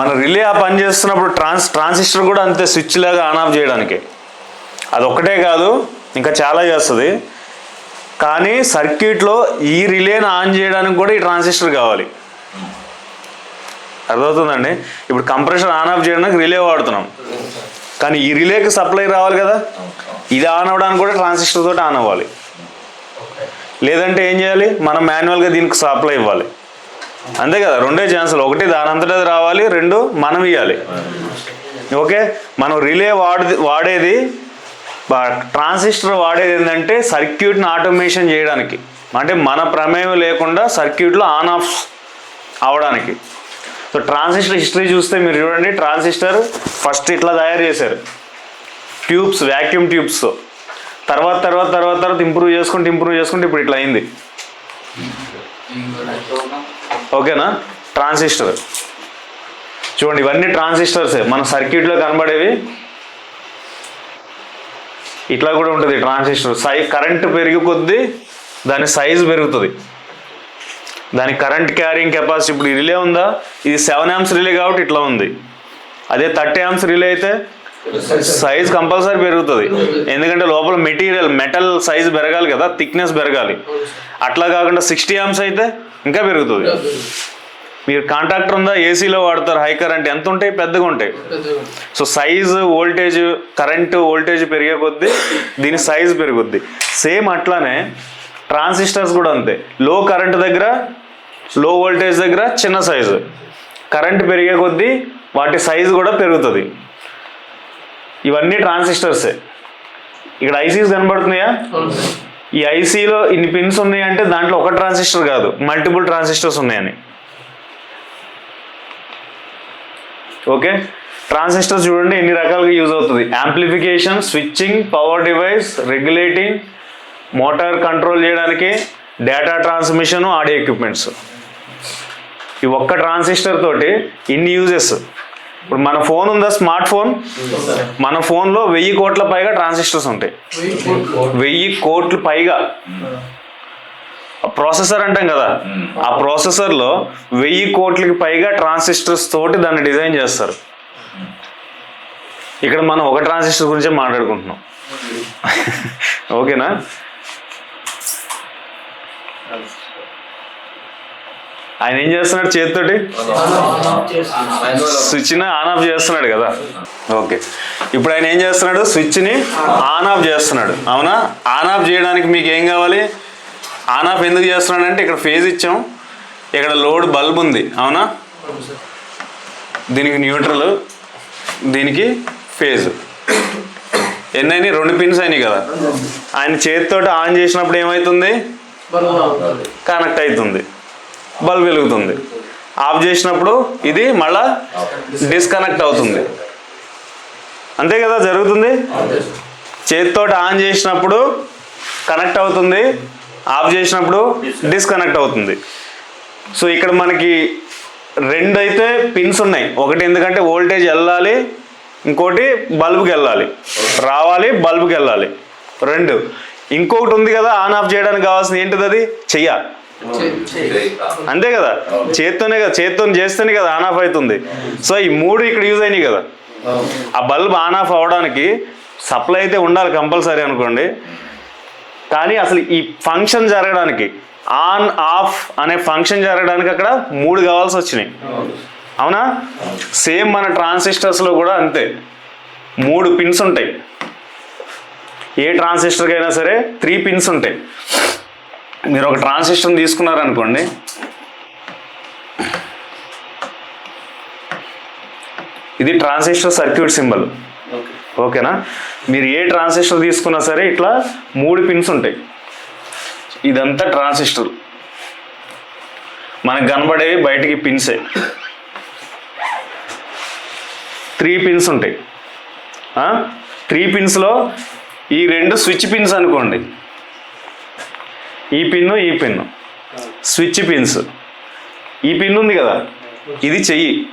మన రిలే ఆ పని చేస్తున్నప్పుడు ట్రాన్స్ ట్రాన్సిస్టర్ కూడా అంతే స్విచ్ లాగా ఆన్ ఆఫ్ చేయడానికి. అది ఒక్కటే కాదు ఇంకా చాలా చేస్తుంది. కానీ సర్క్యూట్లో ఈ రిలేని ఆన్ చేయడానికి కూడా ఈ ట్రాన్సిస్టర్ కావాలి. అర్థమవుతుందండి? ఇప్పుడు కంప్రెషన్ ఆన్ ఆఫ్ చేయడానికి రిలే వాడుతున్నాం. కానీ ఈ రిలేకి సప్లై రావాలి కదా? ఇది ఆన్ అవ్వడానికి కూడా ట్రాన్సిస్టర్ తోటి ఆన్ అవ్వాలి. లేదంటే ఏం చేయాలి? మనం మాన్యువల్గా దీనికి సప్లై ఇవ్వాలి. అంతే కదా రెండే ఛాన్సులు. ఒకటి దాని అంతటా రావాలి రెండు మనం ఇవ్వాలి ఓకే? మనం రిలే వాడి వాడేది ట్రాన్సిస్టర్ వాడేది ఏంటంటే సర్క్యూట్ని ఆటోమేషన్ చేయడానికి. అంటే మన ప్రమేయం లేకుండా సర్క్యూట్లో ఆన్ ఆఫ్ అవడానికి. సో ట్రాన్సిస్టర్ హిస్టరీ చూస్తే మీరు చూడండి ట్రాన్సిస్టర్ ఫస్ట్ ఇట్లా తయారు చేశారు. ట్యూబ్స్ వ్యాక్యూమ్ ట్యూబ్స్తో తర్వాత తర్వాత తర్వాత తర్వాత ఇంప్రూవ్ చేసుకుంటూ ఇంప్రూవ్ చేసుకుంటూ ఇప్పుడు ఇట్లా అయింది. ఓకేనా? ట్రాన్సిస్టర్. చూడండి ఇవన్నీ ట్రాన్సిస్టర్సే. మన సర్క్యూట్లో కనబడేవి ఇట్లా కూడా ఉంటుంది ట్రాన్సిస్టర్. సై కరెంట్ పెరిగి కొద్దీ దాని సైజు పెరుగుతుంది. దాని కరెంట్ క్యారింగ్ కెపాసిటీ ఇప్పుడు రిలే ఉందా? ఇది సెవెన్ యామ్స్ రిలే కాబట్టి ఇట్లా ఉంది. అదే థర్టీ యామ్స్ రిలే అయితే సైజ్ కంపల్సరీ పెరుగుతుంది. ఎందుకంటే లోపల మెటీరియల్ మెటల్ సైజ్ పెరగాలి కదా థిక్నెస్ పెరగాలి. అట్లా కాకుండా సిక్స్టీ యామ్స్ అయితే ఇంకా పెరుగుతుంది. మీరు కాంట్రాక్టర్ ఉందా ఏసీలో వాడతారు హై కరెంట్ ఎంత ఉంటాయి? పెద్దగా ఉంటాయి. So size voltage current voltage పెరిగే కొద్దీ దీని సైజ్ పెరుగుద్ది. సేమ్ అట్లానే ట్రాన్సిస్టర్స్ కూడా అంతే. లో కరెంట్ దగ్గర లో వోల్టేజ్ దగ్గర చిన్న సైజు. కరెంట్ పెరిగే కొద్దీ వాటి సైజు కూడా పెరుగుతుంది. ఇవన్నీ ట్రాన్సిస్టర్సే. ఇక్కడ ఐసీస్ కనబడుతున్నాయా? ఈ ఐసీలో ఇన్ని పిన్స్ ఉన్నాయి అంటే దాంట్లో ఒక ట్రాన్సిస్టర్ కాదు మల్టిపుల్ ట్రాన్సిస్టర్స్ ఉన్నాయని. ఓకే? ట్రాన్సిస్టర్ చూడండి ఎన్ని రకాలుగా యూజ్ అవుతుంది. Amplification switching power device regulating motor control చేయడానికి డేటా ట్రాన్స్మిషన్ ఆడియో ఎక్విప్మెంట్స్ ఈ ఒక్క ట్రాన్సిస్టర్ తోటి ఇన్ని యూజెస్ ఇప్పుడు మన ఫోన్ ఉందా? స్మార్ట్ ఫోన్ మన ఫోన్లో వెయ్యి కోట్ల పైగా ట్రాన్సిస్టర్స్ ఉంటాయి. వెయ్యి కోట్లు పైగా. ప్రాసెసర్ అంటాం కదా. ఆ ప్రాసెసర్లో వెయ్యి కోట్లకి పైగా ట్రాన్సిస్టర్స్ తోటి దాన్ని డిజైన్ చేస్తారు. ఇక్కడ మనం ఒక ట్రాన్సిస్టర్ గురించే మాట్లాడుకుంటున్నాం. ఓకేనా? ఆయన ఏం చేస్తున్నాడు చేతితోటి? స్విచ్ని ఆన్ ఆఫ్ చేస్తున్నాడు కదా. ఓకే. ఇప్పుడు ఆయన ఏం చేస్తున్నాడు? స్విచ్ని ఆన్ ఆఫ్ చేస్తున్నాడు. అవునా? ఆన్ ఆఫ్ చేయడానికి మీకు ఏం కావాలి? ఆన్ ఆఫ్ ఎందుకు చేస్తున్నాడు అంటే ఇక్కడ ఫేజ్ ఇచ్చాం. ఇక్కడ లోడ్ బల్బ్ ఉంది. అవునా? దీనికి న్యూట్రల్ దీనికి ఫేజ్. ఎన్నైనాయి రెండు పిన్స్ అయినాయి కదా. ఆయన చేతితోటి ఆన్ చేసినప్పుడు ఏమవుతుంది కనెక్ట్ అవుతుంది. బల్బ్ వెలుగుతుంది. ఆఫ్ చేసినప్పుడు ఇది మళ్ళా డిస్కనెక్ట్ అవుతుంది. అంతే కదా జరుగుతుంది? చేతితో ఆన్ చేసినప్పుడు కనెక్ట్ అవుతుంది ఆఫ్ చేసినప్పుడు డిస్కనెక్ట్ అవుతుంది. సో ఇక్కడ మనకి రెండు అయితే పిన్స్ ఉన్నాయి. ఒకటి ఎందుకంటే ఓల్టేజ్ వెళ్ళాలి ఇంకోటి బల్బుకి వెళ్ళాలి. రావాలి బల్బుకి వెళ్ళాలి. రెండు. ఇంకొకటి ఉంది కదా ఆన్ ఆఫ్ చేయడానికి కావాల్సింది ఏంటిది అది? చెయ్య అంతే కదా? చేత్తోనే కదా చేత్తో చేస్తేనే కదా ఆన్ ఆఫ్ అవుతుంది. సో ఈ మూడు ఇక్కడ యూజ్ అయినాయి కదా. ఆ బల్బ్ ఆన్ ఆఫ్ అవ్వడానికి సప్లై అయితే ఉండాలి కంపల్సరీ అనుకోండి. కానీ అసలు ఈ ఫంక్షన్ జరగడానికి ఆన్ ఆఫ్ అనే ఫంక్షన్ జరగడానికి అక్కడ మూడు కావాల్సి వచ్చినాయి. అవునా. సేమ్ మన ట్రాన్సిస్టర్స్లో కూడా అంతే. మూడు పిన్స్ ఉంటాయి. ఏ ట్రాన్సిస్టర్కి అయినా సరే త్రీ పిన్స్ ఉంటాయి. మీరు ఒక ట్రాన్సిస్టర్ తీసుకున్నారనుకోండి. ఇది ట్రాన్సిస్టర్ సర్క్యూట్ సింబల్ ఓకేనా? మీరు ఏ ట్రాన్సిస్టర్ తీసుకున్నా సరే ఇట్లా మూడు పిన్స్ ఉంటాయి. ఇదంతా ట్రాన్సిస్టర్ మనకు కనబడేవి బయటికి పిన్సే త్రీ పిన్స్ ఉంటాయి. త్రీ పిన్స్లో ఈ రెండు స్విచ్ పిన్స్ అనుకోండి. ఈ పిన్ను ఈ పిన్ను. స్విచ్ పిన్స్ ఈ పిన్ ఉంది కదా? ఇది చెయ్యి.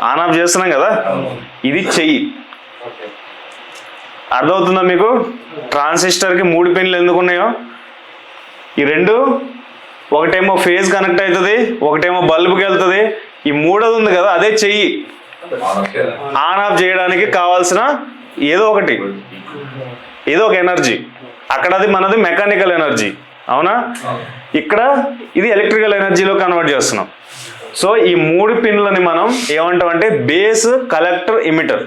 ఆన్ ఆఫ్ చేస్తున్నాం కదా? ఇది చెయ్యి. అర్థమవుతుందా మీకు? ట్రాన్సిస్టర్కి మూడు పిన్లు ఎందుకు ఉన్నాయో? ఈ రెండు ఒకటేమో ఫేజ్ కనెక్ట్ అవుతుంది ఒకటేమో బల్బుకి వెళ్తుంది. ఈ మూడోది ఉంది కదా అదే చెయ్యి. ఆన్ ఆఫ్ చేయడానికి కావాల్సిన ఏదో ఒకటి. ఏదో ఒక ఎనర్జీ అక్కడ అది మనది మెకానికల్ ఎనర్జీ అవునా? ఇక్కడ ఇది ఎలక్ట్రికల్ ఎనర్జీలో కన్వర్ట్ చేస్తున్నాం. సో ఈ మూడు పిన్లని మనం ఏమంటాం అంటే base collector emitter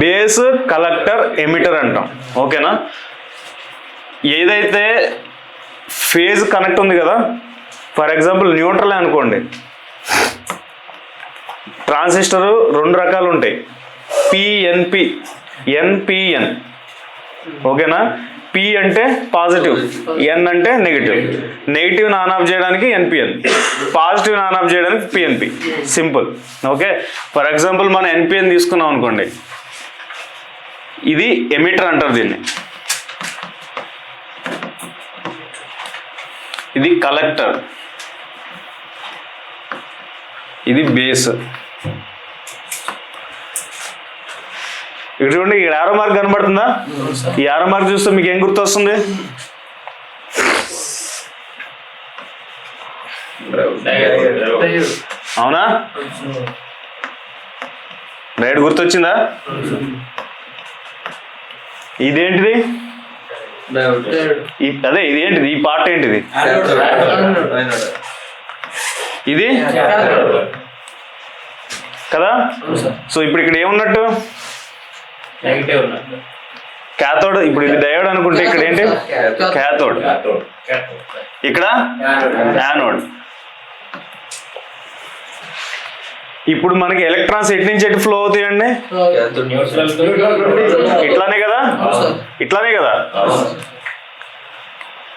base collector emitter అంటాం. ఓకేనా? ఏదైతే ఫేజ్ కనెక్ట్ ఉంది కదా ఫర్ ఎగ్జాంపుల్ న్యూట్రల్ అనుకోండి. ట్రాన్సిస్టర్ రెండు రకాలు ఉంటాయి. పిఎన్పి ఎన్పిఎన్ ఓకేనా? పి అంటే పాజిటివ్ ఎన్ అంటే నెగిటివ్ నెగిటివ్ నాన్ ఆఫ్ చేయడానికి ఎన్పిఎన్ పాజిటివ్ నాన్ ఆఫ్ చేయడానికి PNP simple okay for example మనం ఎన్పిఎన్ తీసుకున్నాం అనుకోండి. ఇది ఎమిటర్ అంటారు దీన్ని. ఇది కలెక్టర్ ఇది బేస్ ఇక్కడ చూడండి ఇక్కడ ఆరో మార్క్ కనబడుతుందా? ఈ ఆరో మార్క్ చూస్తే మీకు ఏం గుర్తొస్తుంది? అవునా? రైట్ గుర్తొచ్చిందా? ఇదేంటిది? అదే ఇది ఏంటిది? ఈ పార్ట్ ఏంటిది? ఇది? కదా? సో ఇప్పుడు ఇక్కడ ఏమున్నట్టు? నెగిటివ్ ఉన్నట్టు క్యాథోడ్ ఇప్పుడు ఇది డయోడ్ అనుకుంటే ఇక్కడ ఏంటి? క్యాథోడ్ ఇక్కడ? యానోడ్ ఇప్పుడు మనకి ఎలక్ట్రాన్స్ ఎటు నుంచి ఎటు ఫ్లో అవుతాయండి? ఇట్లానే కదా? ఇట్లానే కదా?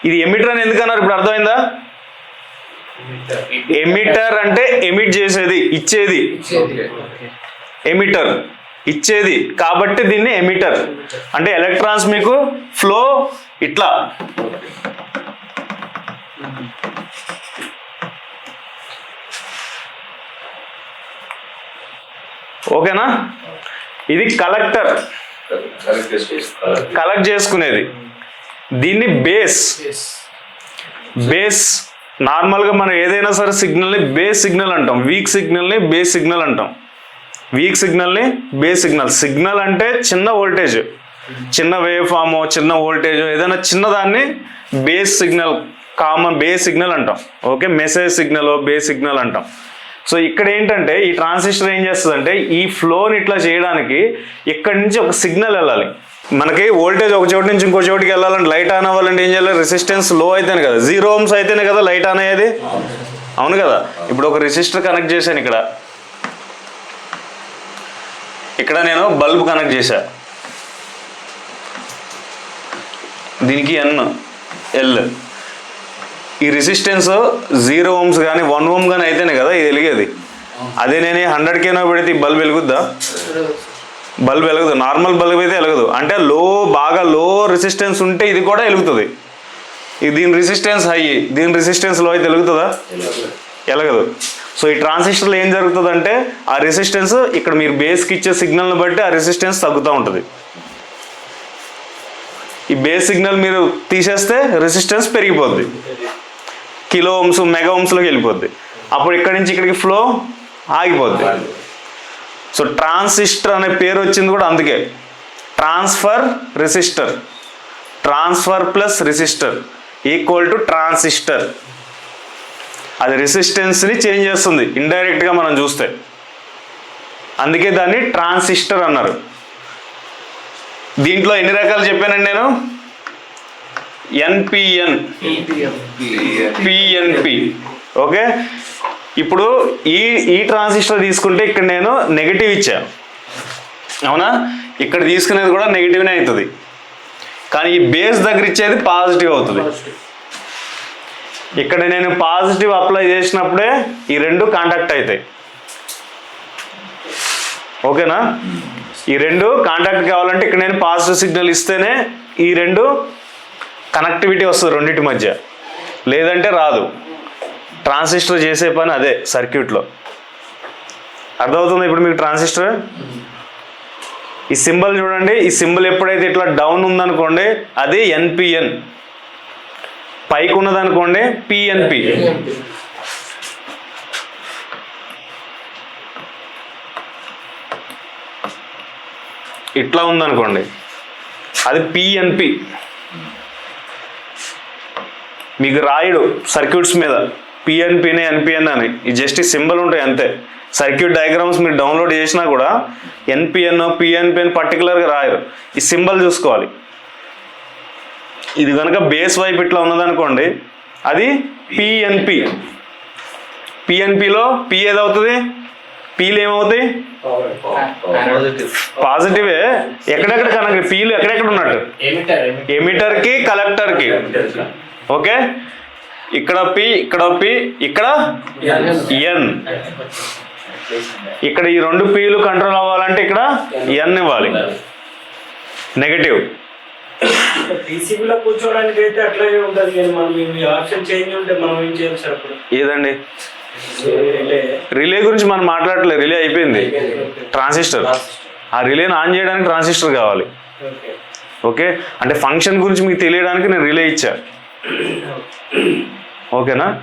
ఇది ఎమిటర్ అని ఎందుకన్నారు ఇప్పుడు అర్థమైందా? ఎమిటర్ అంటే ఎమిట్ చేసేది ఇచ్చేది. ఎమిటర్ ఇచ్చేది కాబట్టి దీన్ని ఎమిటర్ అంటే ఎలక్ట్రాన్స్ మీకు ఫ్లో ఇట్లా. ఓకేనా? ఇది కలెక్టర్ కలెక్ట్ చేసుకునేది. దీన్ని బేస్ బేస్ నార్మల్గా మనం ఏదైనా సరే సిగ్నల్ని బేస్ సిగ్నల్ అంటాం. వీక్ సిగ్నల్ని బేస్ సిగ్నల్ అంటాం. వీక్ సిగ్నల్ని బేస్ సిగ్నల్ సిగ్నల్ అంటే చిన్న వోల్టేజ్ చిన్న వేవ్ ఫామ్ చిన్న వోల్టేజ్ ఏదైనా చిన్నదాన్ని base signal common base signal అంటాం. Okay message signal base signal అంటాం. సో ఇక్కడ ఏంటంటే ఈ ట్రాన్సిస్టర్ ఏం చేస్తుందంటే ఈ ఫ్లోని ఇట్లా చేయడానికి ఇక్కడ నుంచి ఒక సిగ్నల్ వెళ్ళాలి. మనకి వోల్టేజ్ ఒక చోటు నుంచి ఇంకో చోటుకి వెళ్ళాలంటే లైట్ ఆన్ అవ్వాలంటే ఏం చేయాలి? రెసిస్టెన్స్లో అయితేనే కదా. జీరో ఓమ్స్ అయితేనే కదా లైట్ ఆన్ అయ్యేది? అవును కదా. ఇప్పుడు ఒక రెసిస్టర్ కనెక్ట్ చేశాను ఇక్కడ. ఇక్కడ నేను బల్బ్ కనెక్ట్ చేశా. దీనికి ఎన్ ఎల్ ఈ రెసిస్టెన్స్ జీరో ఓమ్స్ కానీ వన్ ఓమ్ కానీ అయితేనే కదా ఇది వెలిగేది. అదే నేను హండ్రెడ్ కేనో పెడితే ఈ బల్బ్ వెలుగుద్దా? బల్బ్ వెలగదు. నార్మల్ బల్బ్ అయితే వెలగదు. అంటే లో బాగా లో రెసిస్టెన్స్ ఉంటే ఇది కూడా వెలుగుతుంది. ఇది దీని రెసిస్టెన్స్ హై దీని రెసిస్టెన్స్లో అయితే వెలుగుతుందా? వెలగదు. సో ఈ ట్రాన్సిస్టర్లో ఏం జరుగుతుందంటే ఆ రెసిస్టెన్స్ ఇక్కడ మీరు బేస్కి ఇచ్చే సిగ్నల్ని బట్టి ఆ రెసిస్టెన్స్ తగ్గుతూ ఉంటుంది. ఈ బేస్ సిగ్నల్ మీరు తీసేస్తే రెసిస్టెన్స్ పెరిగిపోద్ది. కిలో ఓమ్స్ మెగా ఓమ్స్లోకి వెళ్ళిపోద్ది. అప్పుడు ఇక్కడి నుంచి ఇక్కడికి ఫ్లో ఆగిపోద్ది. సో ట్రాన్సిస్టర్ అనే పేరు వచ్చింది కూడా అందుకే. Transfer resistor. Transfer plus resistor equal to transistor. అది రెసిస్టెన్స్ని చేంజ్ చేస్తుంది ఇండైరెక్ట్గా మనం చూస్తే. అందుకే దాన్ని ట్రాన్సిస్టర్ అన్నారు. దీంట్లో ఎన్ని రకాలు చెప్పానండి నేను? NPN PNP okay? ఇప్పుడు ఈ ఈ ట్రాన్సిస్టర్ తీసుకుంటే ఇక్కడ నేను నెగిటివ్ ఇచ్చా. అవునా? ఇక్కడ తీసుకునేది కూడా నెగిటివ్నే అవుతుంది కానీ ఈ బేస్ దగ్గర ఇచ్చేది పాజిటివ్ అవుతుంది. ఇక్కడ నేను పాజిటివ్ అప్లై చేసినప్పుడే ఈ రెండు కాంటాక్ట్ అవుతాయి ఓకేనా? ఈ రెండు కాంటాక్ట్ కావాలంటే ఇక్కడ నేను పాజిటివ్ సిగ్నల్ ఇస్తేనే ఈ రెండు కనెక్టివిటీ వస్తుంది రెండింటి మధ్య. లేదంటే రాదు. ట్రాన్సిస్టర్ చేసే పని అదే సర్క్యూట్లో అర్థమవుతుంది ఇప్పుడు మీకు ట్రాన్సిస్టర్ ఈ సింబల్ చూడండి. ఈ సింబల్ ఎప్పుడైతే ఇట్లా డౌన్ ఉందనుకోండి అది ఎన్పిఎన్ పైకి ఉన్నదనుకోండి పిఎన్పి ఇట్లా ఉందనుకోండి అది పిఎన్పి మీకు రాయుడు సర్క్యూట్స్ మీద పిఎన్పినే ఎన్పిఎన్ అని ఈ జస్ట్ ఈ సింబల్ ఉంటాయి అంతే. సర్క్యూట్ డయాగ్రామ్స్ మీరు డౌన్లోడ్ చేసినా కూడా ఎన్పిఎన్ పిఎన్పిఎన్ పర్టికులర్గా రాయరు. ఈ సింబల్ చూసుకోవాలి. ఇది కనుక బేస్ వైపు ఇట్లా ఉన్నదనుకోండి అది పిఎన్పి పిఎన్పిలో పి ఏదవుతుంది? పీలు ఏమవుతాయి? పాజిటివే ఎక్కడెక్కడ కనెక్ట్ పీలు ఎక్కడెక్కడ ఉన్నట్టు? ఎమిటర్ ఎమిటర్కి కలెక్టర్కి. ఓకే? ఇక్కడ పి ఇక్కడ పి ఇక్కడ ఎన్ ఇక్కడ ఈ రెండు పీలు కంట్రోల్ అవ్వాలంటే ఇక్కడ ఎన్ ఇవ్వాలి. నెగటివ్ కూర్చోవడానికి అయితే అట్లాగే ఉంటది కానీ మనం ఈ ఆప్షన్ చేంజ్ ఉంటే మనం ఏం చేయాలి సార్ అప్పుడు? ఏదండి? రిలే గురించి మనం మాట్లాడట్లేదు రిలే అయిపోయింది. ట్రాన్సిస్టర్. ఆ రిలేని ఆన్ చేయడానికి ట్రాన్సిస్టర్ కావాలి. ఓకే. ఓకే? అంటే ఫంక్షన్ గురించి మీకు తెలియడానికి నేను రిలే ఇచ్చా. ఓకేనా?